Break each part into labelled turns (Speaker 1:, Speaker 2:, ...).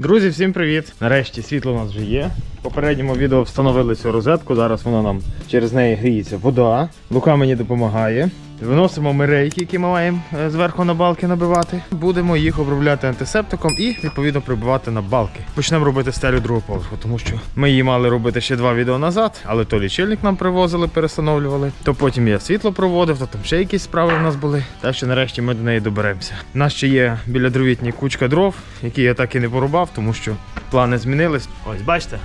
Speaker 1: Друзі, всім привіт! Нарешті світло у нас вже є. Попередньому відео встановили цю розетку. Зараз вона нам через неї гріється вода. Лука мені допомагає. Виносимо ми рейки, які ми маємо е, зверху на балки набивати. Будемо їх обробляти антисептиком і відповідно прибивати на балки. Почнемо робити стелю другого поверху, тому що ми її мали робити ще два відео назад, але то лічильник нам привозили, перестановлювали. То потім я світло проводив, то там ще якісь справи в нас були. Так що нарешті ми до неї доберемося. У нас ще є біля дровітні кучка дров, які я так і не порубав, тому що плани змінились. Ось бачите.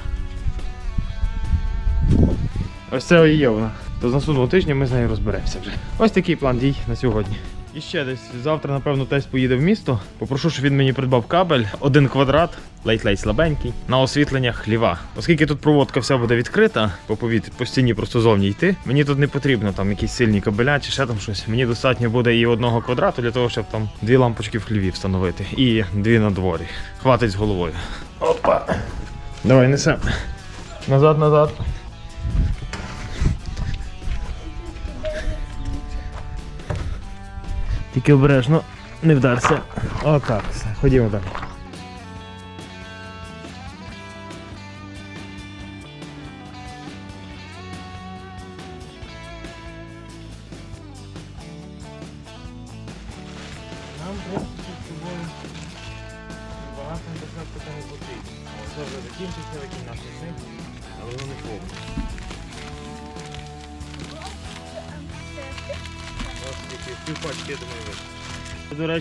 Speaker 1: Ось це і є вона. То з наступного тижня ми з нею розберемося вже. Ось такий план дій на сьогодні. І ще десь завтра, напевно, тесть поїде в місто. Попрошу, щоб він мені придбав кабель, один квадрат, ледь-ледь слабенький, на освітлення хліва. Оскільки тут проводка вся буде відкрита, по повітрі, по стіні просто зовні йти. Мені тут не потрібно там якісь сильні кабеля чи ще там щось. Мені достатньо буде і одного квадрату для того, щоб там дві лампочки в хліві встановити. І дві на дворі. Хватить з головою. Опа. Давай несемо. Назад, назад. Тільки обережно не вдарся. Отак. Ходімо далі.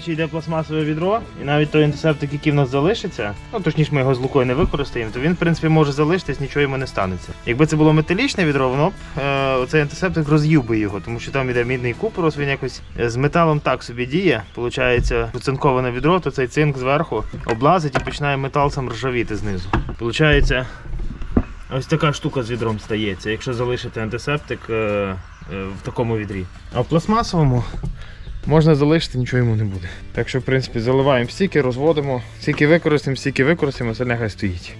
Speaker 1: Речі, йде пластмасове відро, і навіть той антисептик, який в нас залишиться, ну точніше ми його з лукою не використаємо, то він, в принципі, може залишитись, нічого йому не станеться. Якби це було металічне відро, воно б е, оцей антисептик роз'їв би його, тому що там іде мідний купорос, він якось е, з металом так собі діє. Получається, оцинковане відро, то цей цинк зверху облазить і починає метал сам ржавіти знизу. Получається, ось така штука з відром стається, якщо залишити антисептик е, е, в такому відрі. А в пластмасовому можна залишити, нічого йому не буде. Так що, в принципі, заливаємо стільки, розводимо, стільки використаємо, стільки використаємо, все нехай стоїть.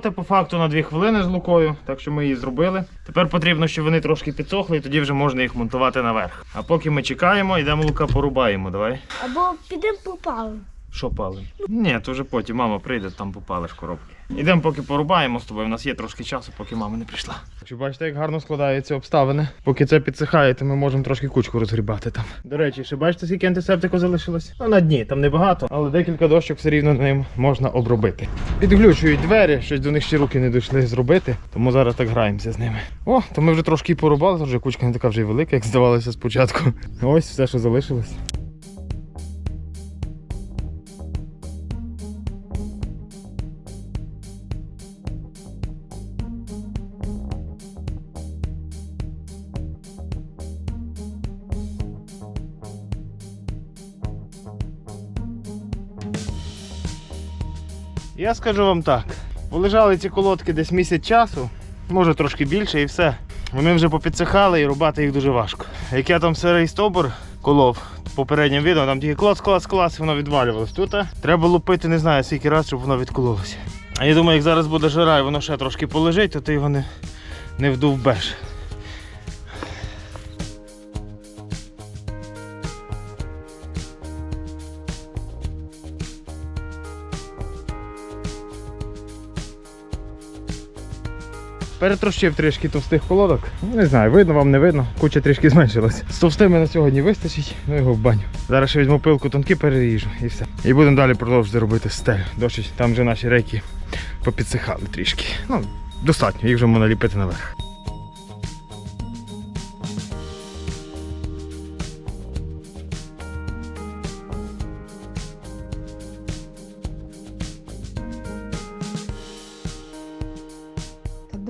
Speaker 1: Робота по факту на 2 хвилини з лукою, так що ми її зробили. Тепер потрібно, щоб вони трошки підсохли, і тоді вже можна їх монтувати наверх. А поки ми чекаємо, йдемо лука порубаємо. Давай.
Speaker 2: Або підемо попали.
Speaker 1: Що палим? Ні, то вже потім мама прийде, там попалиш коробки. Ідемо поки порубаємо з тобою. У нас є трошки часу, поки мама не прийшла. Якщо бачите, як гарно складаються обставини. Поки це підсихає, то ми можемо трошки кучку розгрібати там. До речі, ще бачите, скільки антисептику залишилось? Ну на дні, там небагато, але декілька дощок все рівно ним можна обробити. Підглючують двері, щось до них ще руки не дійшли зробити, тому зараз так граємося з ними. О, то ми вже трошки порубали, вже кучка не така вже й велика, як здавалося спочатку. Ось все, що залишилось. Я скажу вам так: полежали ці колодки десь місяць часу, може трошки більше і все. Вони вже попідсихали і рубати їх дуже важко. Як я там сирий стовбур колов в попередньому відео, там тільки клац, клац, клац, і воно відвалювалось. Тут треба лупити не знаю скільки разів, щоб воно відкололося. А я думаю, як зараз буде жара і воно ще трошки полежить, то ти його не, не вдовбеш. Перетрощив трішки товстих колодок. Не знаю, видно вам, не видно. Куча трішки зменшилась. З товстими на сьогодні вистачить, ну його в баню. Зараз ще візьму пилку тонки, переріжу і все. І будемо далі продовжувати робити стелю. Дощить, там вже наші рейки попідсихали трішки. Ну, достатньо, їх вже можна ліпити наверх.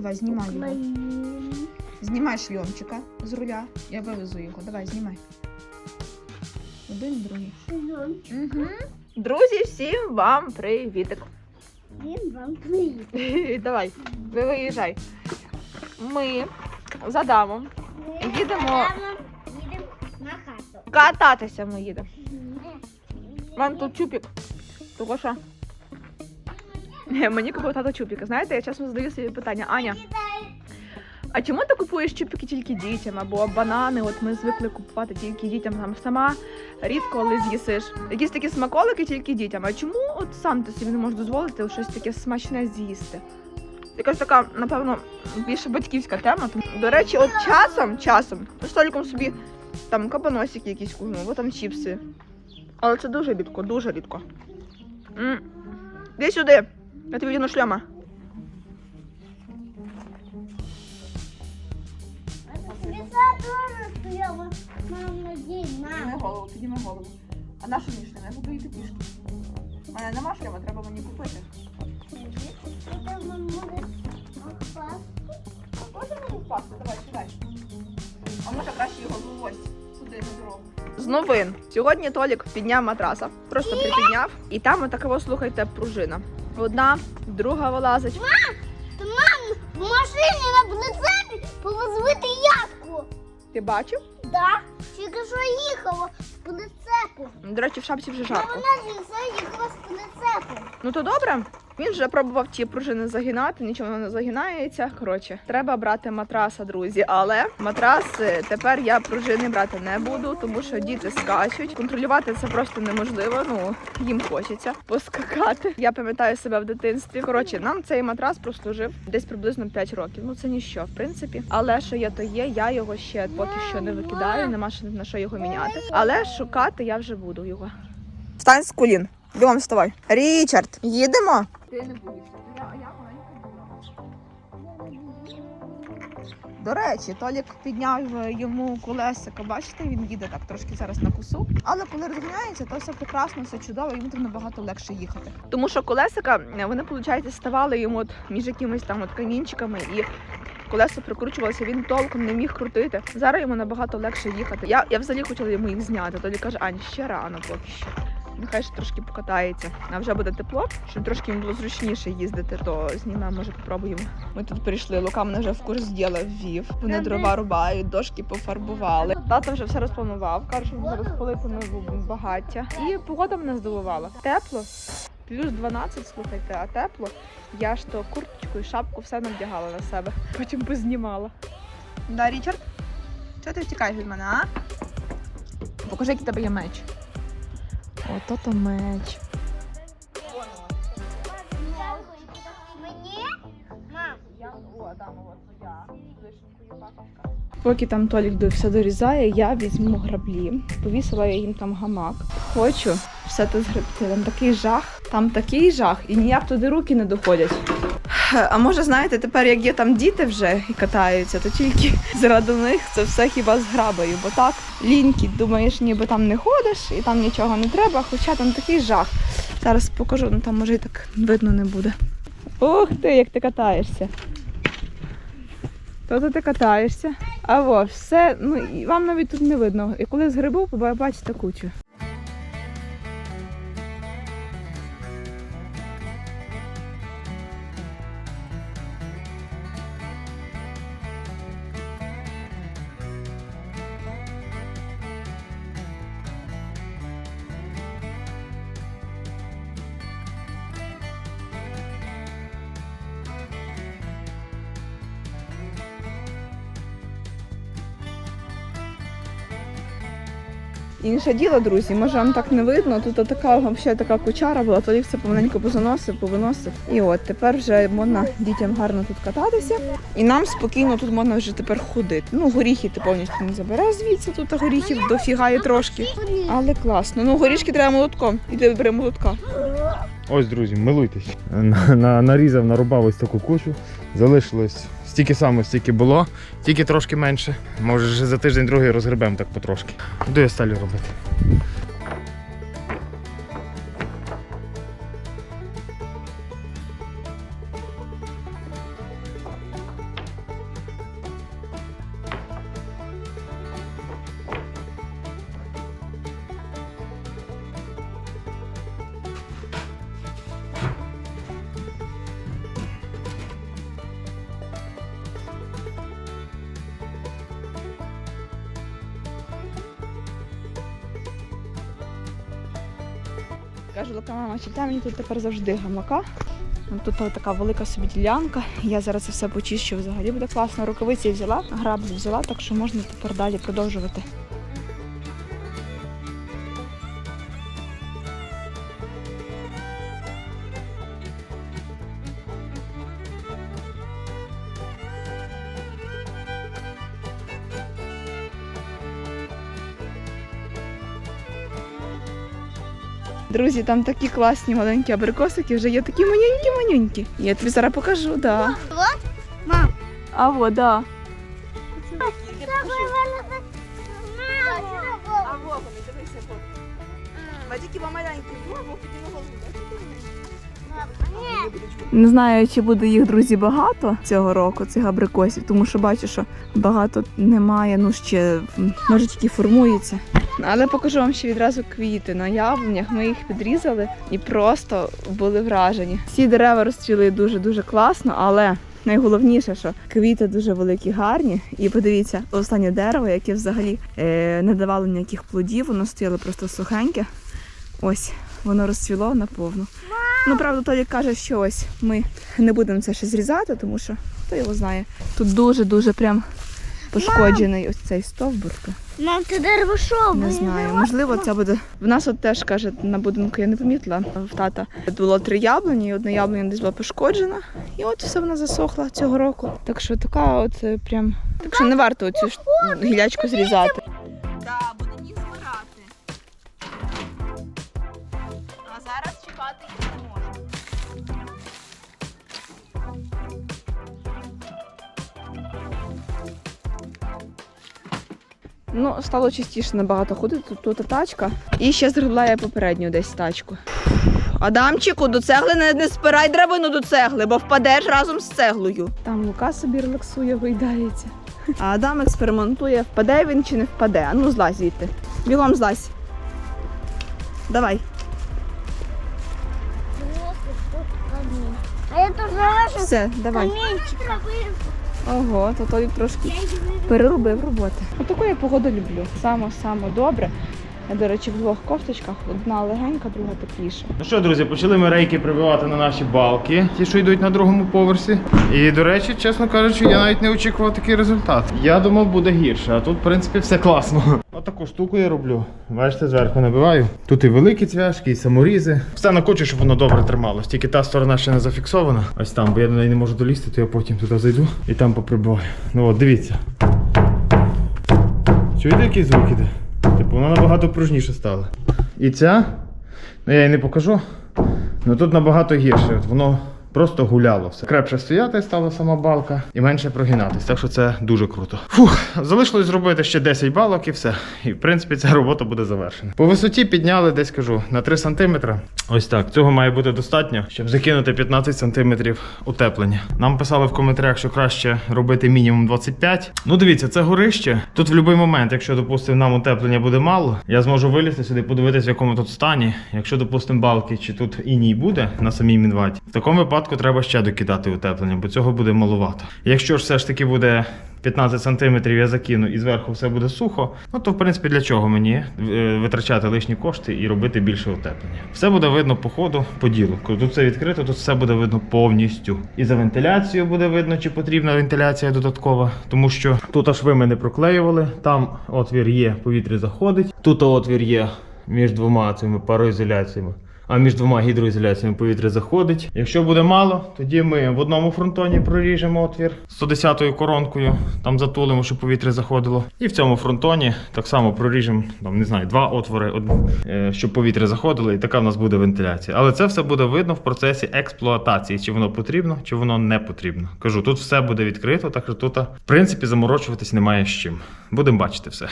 Speaker 3: Давай, знімай його. Знімай шльомчика з руля. Я вивезу його. Давай, знімай. Один, другий. Угу. Друзі, всім вам привітик.
Speaker 2: Він вам приїде.
Speaker 3: Давай, ви виїжджай. Ми з Адамом Їдемо.
Speaker 2: Їдемо на хату.
Speaker 3: кататися ми їдемо. Вам тут чупік. Того що? Ні, Мені купив тато чупіка. Знаєте, я чесно задаю собі питання, Аня, а чому ти купуєш чупіки тільки дітям? Або банани, от ми звикли купувати тільки дітям, там сама рідко коли з'їсиш. Якісь такі смаколики тільки дітям. А чому от сам ти собі не можеш дозволити щось таке смачне з'їсти? Якась така, напевно, більше батьківська тема. До речі, от часом, часом, столиком собі там кабаносики якісь купимо, або там чіпси. Але це дуже рідко, дуже рідко. М. Іди сюди.
Speaker 2: Стояла. Мам, надій, мам.
Speaker 3: голову, підніми голову. А на що мені шльом? Я буду йти пішки. У мене нема шльома, треба мені купити. А може мені впасти? Давай, сідай. А може краще його на дорогу. З новин. Сьогодні Толік підняв матраса, просто припідняв, і там отакого, слухайте, пружина. Одна, друга вилазить.
Speaker 2: То мам, в машині на прицепі повозвити ядку.
Speaker 3: Ти бачив?
Speaker 2: Да, тільки що їхала з прицепу.
Speaker 3: До речі, в шапці вже
Speaker 2: Та
Speaker 3: жарко.
Speaker 2: вона зі все їхала з прицепу.
Speaker 3: Ну то добре. Він вже пробував ті пружини загинати, нічого не загинається. Коротше, треба брати матраса, друзі. Але матрас е, тепер я пружини брати не буду, тому що діти скачуть. Контролювати це просто неможливо. Ну їм хочеться поскакати. Я пам'ятаю себе в дитинстві. Коротше, нам цей матрас прослужив десь приблизно 5 років. Ну це ніщо, в принципі. Але що є, то є. Я його ще поки що не викидаю. Нема ще на що його міняти. Але шукати я вже буду його. Встань з колін. Бігом вставай. Річард, їдемо. Ти не боїшся. Я, я До речі, Толік підняв йому колесико. Бачите, він їде так трошки зараз на кусу. Але коли розганяється, то все прекрасно, все чудово, йому там набагато легше їхати. Тому що колесика вони, виходить, ставали йому от між якимись там от камінчиками і. Колесо прикручувалося, він толком не міг крутити. Зараз йому набагато легше їхати. Я, я взагалі хотіла йому їх зняти. Толі каже, Ань, ще рано поки що. Нехай ще трошки покатається. А вже буде тепло, щоб трошки йому було зручніше їздити, то знімемо, може попробуємо. Ми тут прийшли, Лука мене вже в курс діла ввів. Вони дрова рубають, дошки пофарбували. Тато вже все розпланував. Каже, що зараз полити на багаття. І погода мене здивувала. Тепло. Плюс 12, слухайте, а тепло. Я ж то курточку і шапку все навдягала на себе. Потім познімала. Да, Річард? Чого ти втікаєш від мене, а? Покажи, який тебе є меч. Ото то меч.
Speaker 2: Мені? Мам.
Speaker 3: Я о, Адамова твоя. Поки там Толік все дорізає, я візьму граблі. Повісила я їм там гамак. Хочу все це згребти. Там такий жах, там такий жах, і ніяк туди руки не доходять. А може, знаєте, тепер як є там діти вже і катаються, то тільки заради них це все хіба з грабою. Бо так ліньки, думаєш, ніби там не ходиш і там нічого не треба, хоча там такий жах. Зараз покажу, ну там може і так видно не буде. Ух ти, як ти катаєшся. То ти катаєшся. А во, все, ну і вам навіть тут не видно. І коли згребу, побачите кучу. Інше діло, друзі, може вам так не видно. Тут така взагалі така кучара була, тоді все помаленьку позаносив, повиносив. І от тепер вже можна дітям гарно тут кататися. І нам спокійно тут можна вже тепер ходити. Ну, горіхи ти повністю не забереш звідси, тут горіхів дофіга є трошки. Але класно. Ну, горішки треба молотком. Іди бери молотка.
Speaker 1: Ось, друзі, милуйтесь. На, на, нарізав, нарубав ось таку кучу. Залишилось стільки само, стільки було, тільки трошки менше. Може, вже за тиждень другий розгребемо так потрошки. Буду я сталю робити.
Speaker 3: Тепер завжди гамака. Тут така велика собі ділянка. Я зараз це все почищу. Взагалі буде класно. Рукавиці взяла, граблі взяла, так що можна тепер далі продовжувати. Друзі, там такі класні маленькі абрикосики, вже є такі манюнькі-манюнькі. Я тобі зараз покажу, да.
Speaker 2: Мам.
Speaker 3: А вот, да. А во дивися, во. Маленькі, во, во, Не знаю, чи буде їх друзі багато цього року, цих абрикосів, тому що бачу, що багато немає, ну ще може тільки формується. Але покажу вам ще відразу квіти на яблунях. Ми їх підрізали і просто були вражені. Всі дерева розцвіли дуже дуже класно, але найголовніше, що квіти дуже великі, гарні. І подивіться, останнє дерево, яке взагалі е, не давало ніяких плодів, воно стояло просто сухеньке. Ось воно розцвіло наповну. Ну, правда, Толік каже, що ось ми не будемо це ще зрізати, тому що хто його знає. Тут дуже-дуже прям пошкоджений ось цей стовбур.
Speaker 2: Мам, це дерево що?
Speaker 3: Не знаю, можливо, це буде. В нас от теж каже на будинку, я не помітила. В тата було три яблуні, і одне яблуня десь була пошкоджена. І от все вона засохла цього року. Так що така от е, прям. Так що не варто цю гілячку зрізати. Ну, стало частіше набагато ходити. Тут, тут тачка. І ще згребла я попередню десь тачку. Адамчику, до цегли не, не спирай драбину до цегли, бо впадеш разом з цеглою. Там Лука собі релаксує, вийдається. А Адам експериментує, впаде він чи не впаде. А ну злазь звідти. Бігом злазь. Давай.
Speaker 2: А я тут залежу
Speaker 3: Все, давай. Ого, то тобі трошки переробив роботи. Отаку я погоду люблю. Саме-саме добре. Я, до речі, в двох кофточках. Одна легенька, друга тепліша.
Speaker 1: Ну що, друзі, почали ми рейки прибивати на наші балки, ті, що йдуть на другому поверсі. І, до речі, чесно кажучи, я навіть не очікував такий результат. Я думав, буде гірше, а тут, в принципі, все класно. Отаку штуку я роблю. Бачите, зверху набиваю. Тут і великі цвяшки, і саморізи. Все накочу, щоб воно добре трималось. Тільки та сторона ще не зафіксована. Ось там, бо я до неї не можу долізти, то я потім туди зайду і там поприбиваю. Ну от, дивіться. Чуєте, який звук іде? Типу, вона набагато пружніше стала. І ця, ну я її не покажу, але тут набагато гірше. От воно просто гуляло все. Крепше стояти стала сама балка і менше прогинатись. Так що це дуже круто. Фух, залишилось зробити ще 10 балок і все. І в принципі ця робота буде завершена. По висоті підняли десь кажу на 3 см. Ось так. Цього має бути достатньо, щоб закинути 15 см утеплення. Нам писали в коментарях, що краще робити мінімум 25. Ну дивіться, це горище. Тут в будь-який момент, якщо допустимо, нам утеплення буде мало, я зможу вилізти сюди, подивитися, в якому тут стані. Якщо допустимо балки, чи тут іній буде на самій мінваті, в такому випадку треба ще докидати утеплення, бо цього буде маловато. Якщо ж все ж таки буде 15 сантиметрів я закину і зверху все буде сухо, ну то в принципі для чого мені е, витрачати лишні кошти і робити більше утеплення. Все буде видно по ходу, по ділу. Коли тут все відкрито, тут все буде видно повністю. І за вентиляцію буде видно, чи потрібна вентиляція додаткова, тому що тут аж ви мене проклеювали, там отвір є, повітря заходить, тут отвір є між двома цими пароізоляціями. А між двома гідроізоляціями повітря заходить. Якщо буде мало, тоді ми в одному фронтоні проріжемо отвір 110-ю коронкою, там затулимо, щоб повітря заходило. І в цьому фронтоні так само проріжемо, там не знаю, два отвори, е, щоб повітря заходило, і така в нас буде вентиляція. Але це все буде видно в процесі експлуатації, чи воно потрібно, чи воно не потрібно. Кажу, тут все буде відкрито, так що тут, в принципі, заморочуватись немає з чим. Будемо бачити все.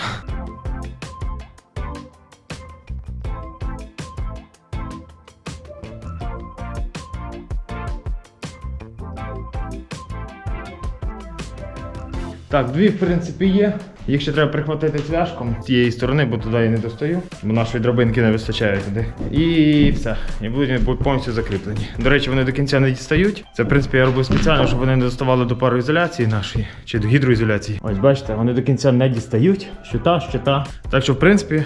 Speaker 1: Так, дві, в принципі, є. Їх ще треба прихватити цвяшком з цієї сторони, бо туди я не достаю, бо нашої драбинки не вистачає туди. І все. І будуть повністю закріплені. До речі, вони до кінця не дістають. Це, в принципі, я робив спеціально, щоб вони не доставали до пароізоляції нашої чи до гідроізоляції. Ось бачите, вони до кінця не дістають. Що та, що та. Так що, в принципі,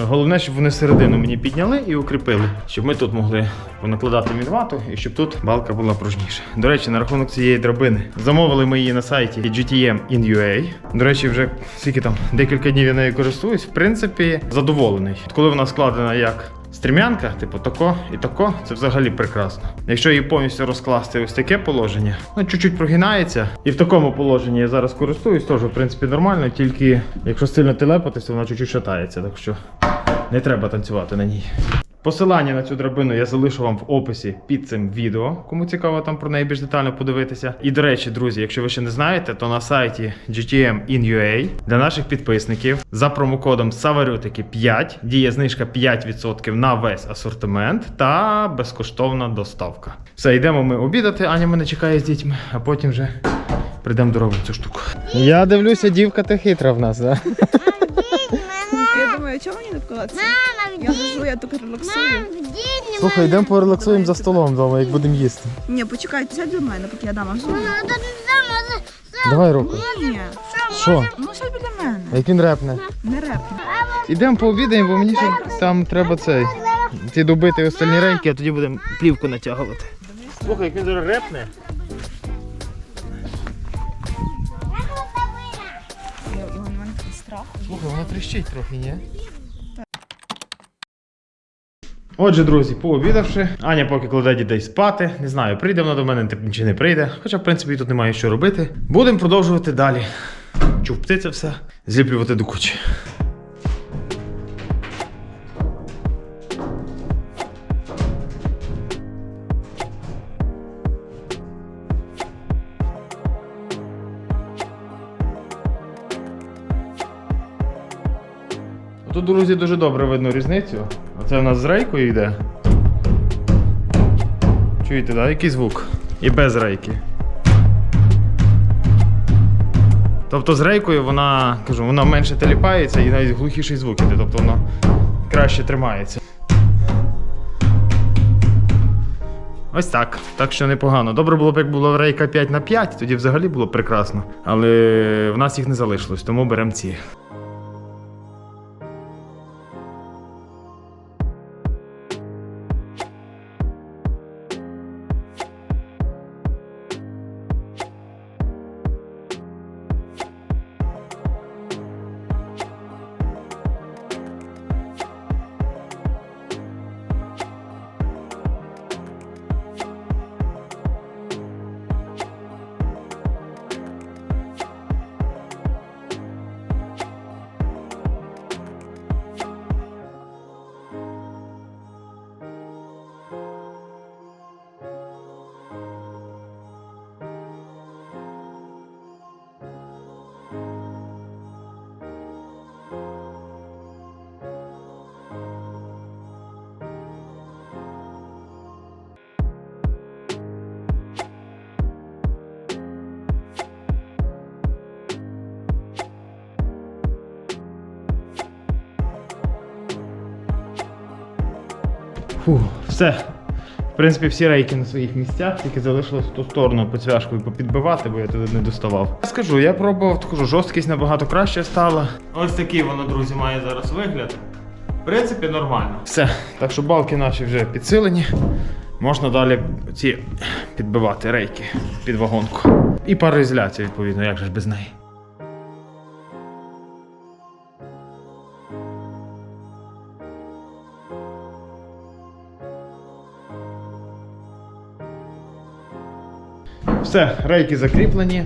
Speaker 1: Головне, щоб вони середину мені підняли і укріпили, щоб ми тут могли понакладати мінвату і щоб тут балка була пружніша. До речі, на рахунок цієї драбини. Замовили ми її на сайті GTM in UA. До речі, вже скільки там декілька днів я нею користуюсь. В принципі, задоволений. От Коли вона складена як стрімянка, типу тако і тако, це взагалі прекрасно. Якщо її повністю розкласти ось таке положення, ну чуть-чуть прогинається. І в такому положенні я зараз користуюсь, теж в принципі нормально, тільки якщо сильно телепатися, вона чуть-чуть шатається, так що не треба танцювати на ній. Посилання на цю драбину я залишу вам в описі під цим відео, кому цікаво там про неї більш детально подивитися. І до речі, друзі, якщо ви ще не знаєте, то на сайті GTM in UA для наших підписників за промокодом SAVARYUTIKI5 діє знижка 5% на весь асортимент та безкоштовна доставка. Все, йдемо ми обідати. Аня мене чекає з дітьми, а потім вже прийдемо доробити цю штуку. Я дивлюся, дівка ти хитра в нас, да?
Speaker 3: Думаю, чого мені не вкладатися?
Speaker 2: Мама,
Speaker 3: Я лежу, я тільки релаксую.
Speaker 2: В день
Speaker 1: Слухай, йдемо порелаксуємо за столом вдома, як будемо їсти.
Speaker 3: Ні, почекайте, сядь до мене, поки я дам
Speaker 2: не сам, это
Speaker 1: Давай руку.
Speaker 3: Ні,
Speaker 1: Що?
Speaker 3: ну сядь біля мене.
Speaker 1: Як він репне?
Speaker 3: Не репни.
Speaker 1: Ідемо пообідаємо, бо мені ще там треба цей. Ті добити остальні рейки, а тоді будемо плівку натягувати. Слухай, як він зараз репне. Слухай, вона тріщить трохи, ні? Отже, друзі, пообідавши, Аня поки кладе дітей спати. Не знаю, прийде вона до мене чи не прийде. Хоча, в принципі, тут немає що робити. Будемо продовжувати далі. Чув це все, зліплювати до кучі. Тут, друзі, дуже добре видно різницю. Оце у нас з рейкою йде. Чуєте, да? Який звук? І без рейки. Тобто з рейкою вона, кажу, вона менше теліпається і навіть глухіший звук іде, тобто вона краще тримається. Ось так. Так що непогано. Добре було б, як була рейка 5 на 5, тоді взагалі було б прекрасно. Але в нас їх не залишилось, тому беремо ці. Фу, все. В принципі, всі рейки на своїх місцях, тільки залишилось в ту сторону по цвяшкою попідбивати, бо я туди не доставав. Я скажу, я пробував, кажу, жорсткість набагато краще стала. Ось такий воно, друзі, має зараз вигляд. В принципі, нормально. Все. Так що балки наші вже підсилені. Можна далі ці підбивати рейки під вагонку. І пароізоляція, відповідно, як же ж без неї. Все, рейки закріплені.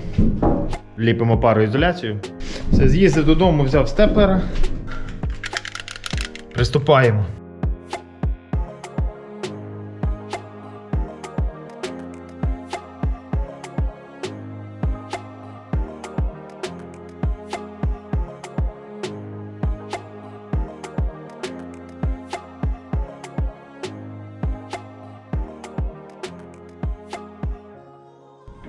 Speaker 1: Ліпимо пароізоляцію. Все, з'їздив додому, взяв степлера. Приступаємо.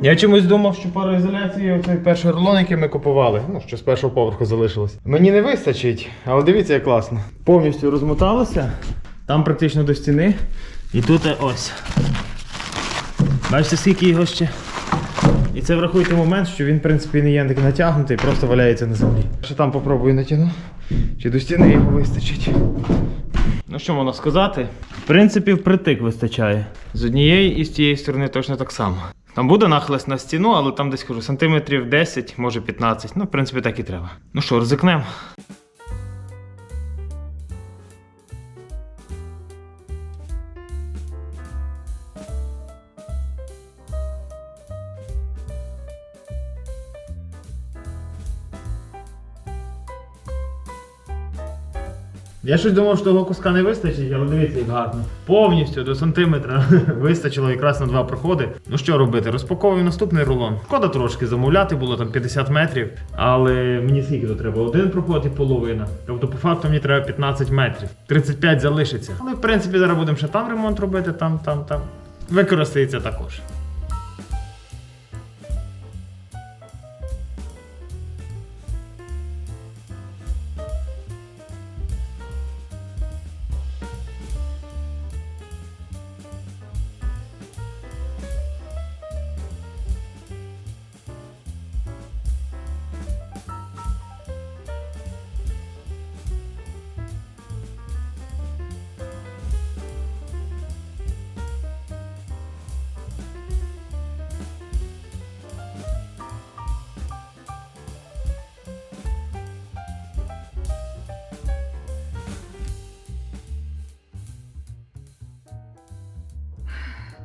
Speaker 1: Я чомусь думав, що пароізоляції оцей перший рулон, який ми купували, ну що з першого поверху залишилось. Мені не вистачить, але дивіться, як класно. Повністю розмоталося, там практично до стіни. І тут ось. Бачите, скільки його ще І це врахуйте момент, що він, в принципі, не є такий натягнутий, просто валяється на землі. Ще там попробую натягну. Чи до стіни його вистачить. Ну що можна сказати? В принципі, впритик вистачає. З однієї і з тієї сторони точно так само. Там буде нахлест на стіну, але там десь кажу, сантиметрів 10, може 15. Ну, в принципі, так і треба. Ну що, ризикнемо. Я щось думав, що того куска не вистачить, але дивіться, як гарно. Повністю до сантиметра вистачило якраз на два проходи. Ну що робити? Розпаковую наступний рулон. Шкода трошки замовляти, було там 50 метрів, але мені скільки то треба? Один проход і половина. Тобто, по факту мені треба 15 метрів. 35 залишиться. Але в принципі зараз будемо ще там ремонт робити, там, там, там. Використається також.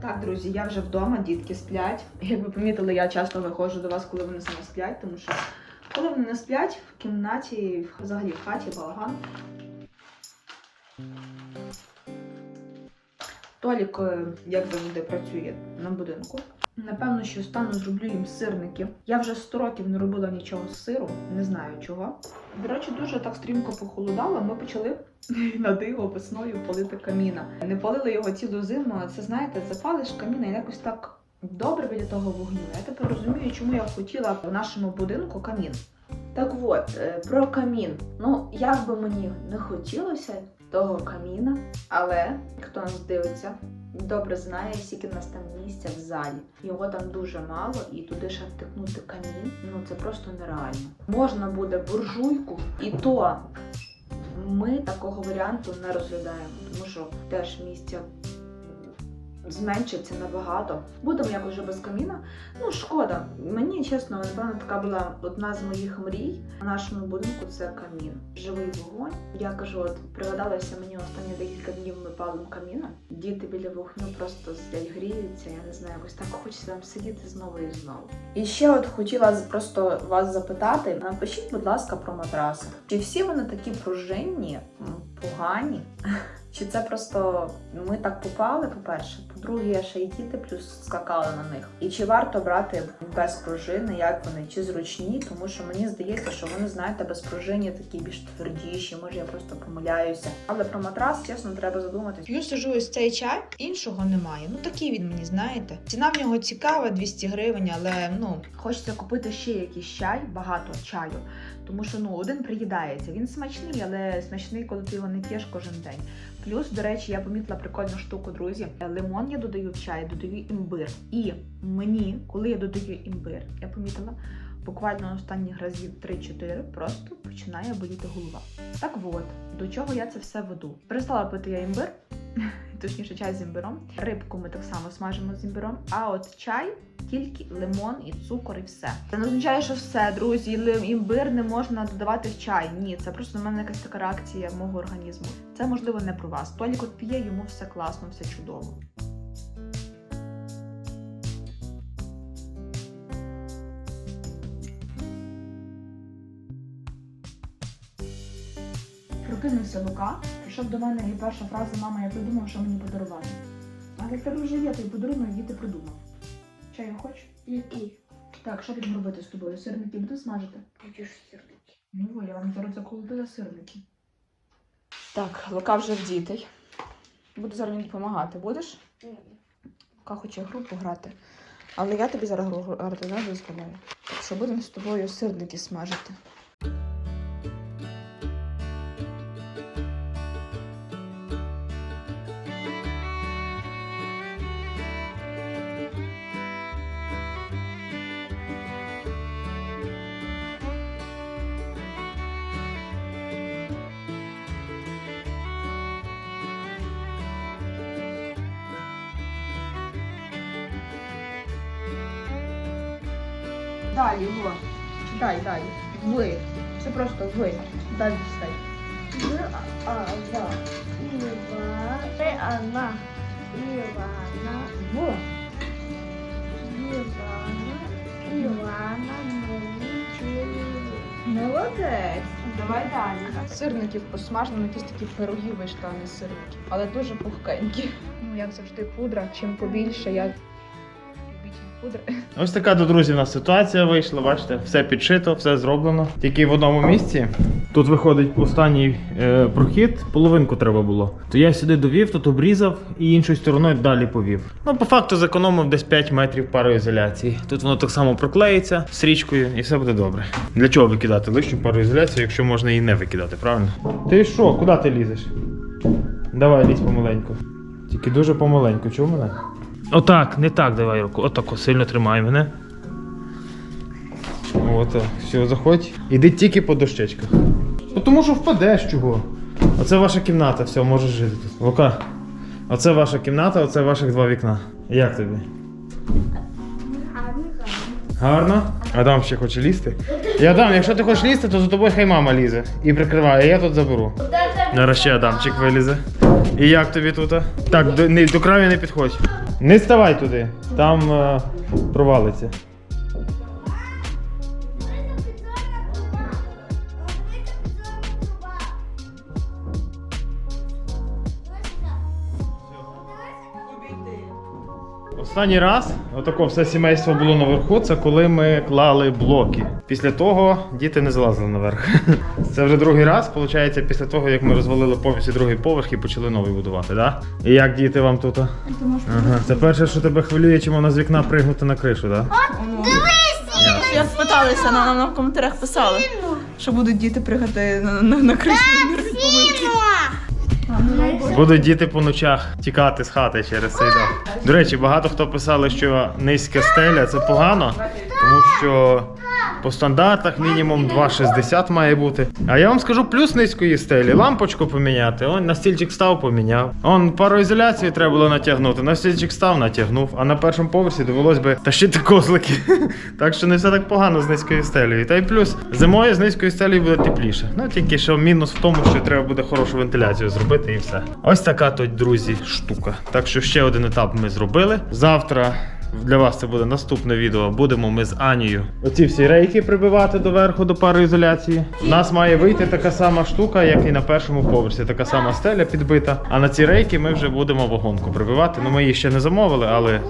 Speaker 3: Так, друзі, я вже вдома, дітки сплять. Як ви помітили, я часто виходжу до вас, коли вони саме сплять, тому що коли вони не сплять, в кімнаті, взагалі в хаті балаган. Толік, е, як завжди, працює на будинку. Напевно, що стану зроблю їм сирники. Я вже 100 років не робила нічого з сиру, не знаю чого. До речі, дуже так стрімко похолодало. Ми почали на диво весною палити каміна. Не палили його цілу зиму, це знаєте, запалиш каміна і якось так добре біля того вогню. Я тепер розумію, чому я хотіла в нашому будинку камін. Так от, е, про камін. Ну, як би мені не хотілося того каміна, але хто нас дивиться, добре знає, скільки в нас там місця в залі. Його там дуже мало, і туди ще втикнути камін. Ну це просто нереально. Можна буде буржуйку, і то ми такого варіанту не розглядаємо, тому що теж місця зменшиться набагато. Будемо якось вже без каміна. Ну, шкода. Мені чесно, напевно, така була одна з моїх мрій в нашому будинку це камін. Живий вогонь. Я кажу, от пригадалося мені останні декілька днів ми палимо каміна. Діти біля вогню просто сидять, гріються. Я не знаю, якось так хочеться там сидіти знову і знову. І ще от хотіла просто вас запитати: напишіть, будь ласка, про матраси. Чи всі вони такі пружинні, погані? Чи це просто ми так попали, по-перше, по-друге, ще й діти плюс скакали на них. І чи варто брати без пружини, як вони, чи зручні, тому що мені здається, що вони, знаєте, без пружині такі більш твердіші, може я просто помиляюся. Але про матрас, чесно, треба задуматись.
Speaker 4: П'ю сижу ось цей чай, іншого немає. Ну такий він мені, знаєте. Ціна в нього цікава, 200 гривень, але ну
Speaker 3: Хочеться купити ще якийсь чай, багато чаю, тому що ну один приїдається. Він смачний, але смачний, коли ти його не п'єш кожен день. Плюс, до речі, я помітила прикольну штуку, друзі. Лимон я додаю в чай, додаю імбир. І мені, коли я додаю імбир, я помітила. Буквально останніх разів 3-4 просто починає боліти голова. Так от, до чого я це все веду? Перестала пити я імбир, точніше чай з імбиром. Рибку ми так само смажимо з імбиром. А от чай тільки лимон і цукор, і все. Це не означає, що все, друзі, імбир не можна додавати в чай. Ні, це просто в мене якась така реакція мого організму. Це можливо не про вас. Толік от п'є, йому все класно, все чудово. Прокинувся Лука, прийшов до мене і перша фраза мама, я придумав, що мені подарувати. Але в тебе вже є той подарунок, який ти придумав. Чаю хочеш?
Speaker 2: Який?
Speaker 3: Так, що будемо робити з тобою? Сирники будемо смажити?
Speaker 2: Будеш сирники.
Speaker 3: Ну, я вам зараз заколоти за сирники. Так, Лука вже вдітий. Буду зараз мені допомагати. Будеш? Ні. Лука хоче гру пограти. Але я тобі зараз гру грати не дозволяю. Так що будемо з тобою сирники смажити. Далі, во. Читай далі. Ви. Це просто ви. Далі читай.
Speaker 2: З, а, а, да. Ива, Е, она. Ивана.
Speaker 3: Во.
Speaker 2: Ивана. Ивана.
Speaker 3: Молодець. Давай далі. Сирників посмажено, якісь такі пироги вийшли, а не сирники. Але дуже пухкенькі. Ну, як завжди, пудра. Чим побільше, я пудри.
Speaker 1: Ось така друзі, у нас ситуація вийшла, бачите, все підшито, все зроблено. Тільки в одному місці. Тут виходить останній е, прохід, половинку треба було. То я сюди довів, тут обрізав і іншою стороною далі повів. Ну, по факту зекономив десь 5 метрів пароізоляції. Тут воно так само проклеїться стрічкою і все буде добре. Для чого викидати лишню пароізоляцію, якщо можна її не викидати, правильно? Ти що, куди ти лізеш? Давай лізь помаленьку. Тільки дуже помаленьку, чув мене? Отак, не так давай руку. Отако сильно тримай мене. От, все, заходь. Іди тільки по дощечках. Ну, Тому що впадеш чого. Оце ваша кімната, все, можеш жити тут. Лука. Оце ваша кімната, оце ваших два вікна. Як тобі? Гарно? Гарно. Адам ще хоче лізти. І Адам, якщо ти хочеш лізти, то за тобою хай мама лізе. І прикриває, я тут заберу. Нарешті Адамчик вилізе. І як тобі тут? Так, до, не, до краю не підходь. Не ставай туди, там е, провалиться. Останній раз отако все сімейство було наверху. Це коли ми клали блоки. Після того діти не залазили наверх. Це вже другий раз, виходить, після того, як ми розвалили повністю другий поверх і почали новий будувати, так? Да? І як діти вам тут? Ага. Це перше, що тебе хвилює, чим вона з вікна пригнути на кришу, так?
Speaker 3: Як питалися, на, нам в коментарях писали, що будуть діти пригати на, на, на кришу помилки.
Speaker 1: Будуть діти по ночах тікати з хати через цей дах. До речі, багато хто писали, що низька стеля це погано, тому що по стандартах мінімум 2,60 має бути. А я вам скажу плюс низької стелі. Лампочку поміняти. Он на стільчик став, поміняв. Он пароізоляцію треба було натягнути. На стільчик став, натягнув. А на першому поверсі довелось би тащити козлики. Так що не все так погано з низькою стелею. Та й плюс зимою з низькою стелею буде тепліше. Ну тільки що мінус в тому, що треба буде хорошу вентиляцію зробити і все. Ось така тут, друзі, штука. Так що ще один етап ми зробили. Завтра. Для вас це буде наступне відео. Будемо ми з Анією. Оці всі рейки прибивати до верху до пароізоляції. У нас має вийти така сама штука, як і на першому поверсі. Така сама стеля підбита. А на ці рейки ми вже будемо вагонку прибивати. Ну ми її ще не замовили, але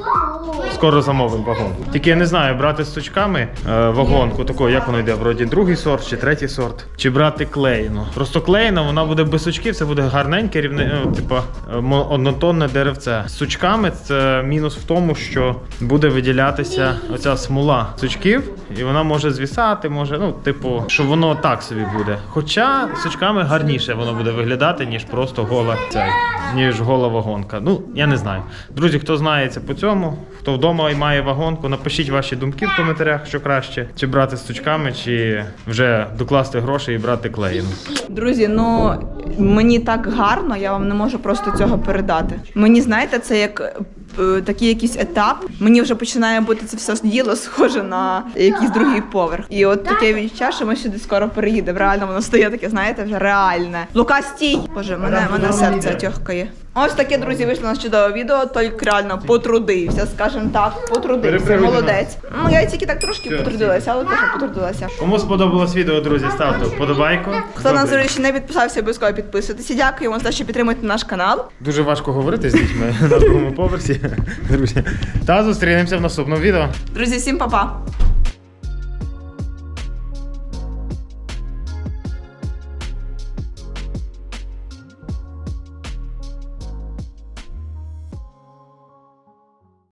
Speaker 1: скоро замовимо вагонку. Тільки я не знаю, брати з сучками е, вагонку, таку, як воно йде, вроді другий сорт чи третій сорт, чи брати клеєну. Просто клеєна, вона буде без сучків, це буде гарненьке, рівне, ну, типа е, однотонне деревце. З сучками це мінус в тому, що буде виділятися оця смола сучків, і вона може звісати, може, ну, типу, що воно так собі буде. Хоча сучками гарніше воно буде виглядати, ніж просто гола ця, ніж гола вагонка. Ну, я не знаю. Друзі, хто знається по цьому, хто вдома і має вагонку, напишіть ваші думки в коментарях, що краще, чи брати з сучками, чи вже докласти гроші і брати клеєну.
Speaker 3: Друзі, ну мені так гарно, я вам не можу просто цього передати. Мені знаєте, це як. е, Такий якийсь етап, мені вже починає бути це все діло схоже на якийсь другий поверх. І от таке відчуття, що ми сюди скоро переїдемо. Реально воно стає таке, знаєте, вже реальне. Лука, стій! Боже, мене, мене серце тьохкає. Ось таке, друзі, вийшло у нас чудове відео. Тільки реально потрудився, скажімо так, потрудився. Молодець. Ну я тільки так трошки
Speaker 1: Все,
Speaker 3: потрудилася, але теж потрудилася.
Speaker 1: Кому сподобалось відео, друзі, ставте вподобайку.
Speaker 3: Хто на ще не підписався, обов'язково підписуйтесь. Дякуємо за те, що підтримуєте наш канал.
Speaker 1: Дуже важко говорити з дітьми на другому поверсі. Друзі. Та зустрінемося в наступному відео.
Speaker 3: Друзі, всім па-па!